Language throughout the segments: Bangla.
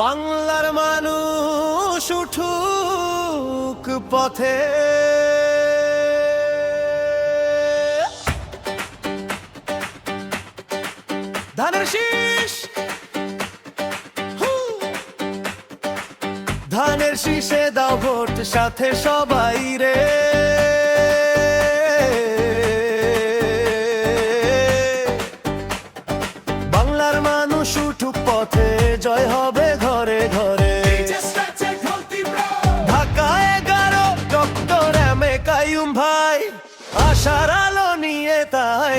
বাংলার মানুষ উঠুক পথে। ধানের শীষ। ধানের শীষে দাও ভোট সাথে সবাই রে। আশার আলো নিয়ে তাই।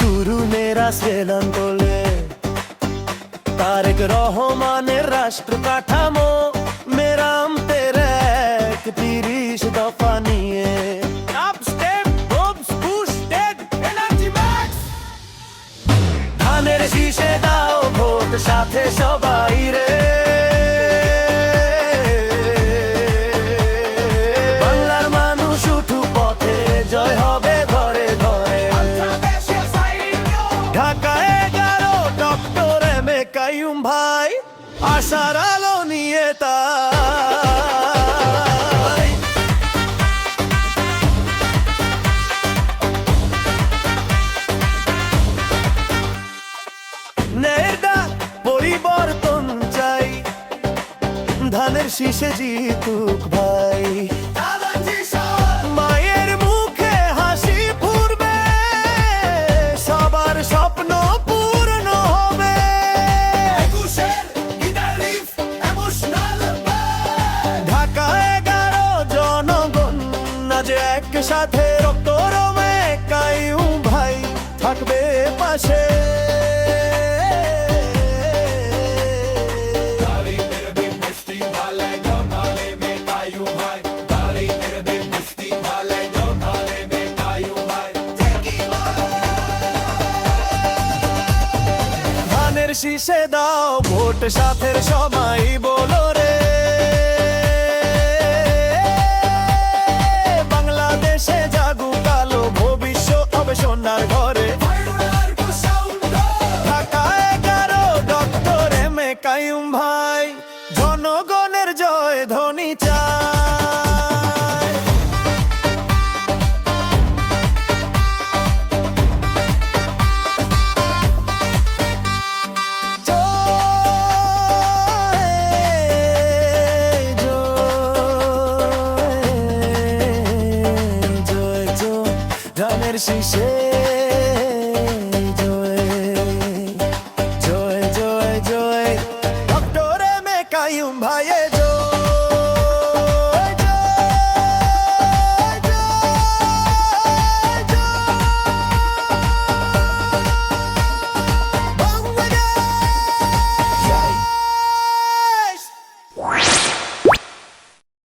তরুণেরা সেলাম তোলে তারেক রহমানের রাষ্ট্র কাঠামো মেরাম তেরে এক তিরিশ দফা নিয়ে. ধানের শীষে সাথে সবাই রে। বাংলার মানুষ উঠু পথে, জয় হবে ঘরে ঘরে। ঢাকা এগারো, ডক্টর এম এ কাইম ভাই, আশার আলো ধানের শীষে জিতুক ভাই। মায়ের মুখে হাসি ফুরবে সবার স্বপ্ন পূর্ণ হবে। ঢাকা এগারো জনগণ, আজ একসাথে রক্তরমে কাইউ ভাই থাকবে পাশে। শীষে দাও, ভোট সাথের সময় বলো রে। বাংলাদেশে জাগুক আলো ভবিষ্যৎ হবে সোনার ঘরে। কাইম ভাই। জনগণের জয় ধ্বনি চায় ধানের শীষে জয় জয় জয় জয়। ডক্টর মে কায়ুম ভাইয়ে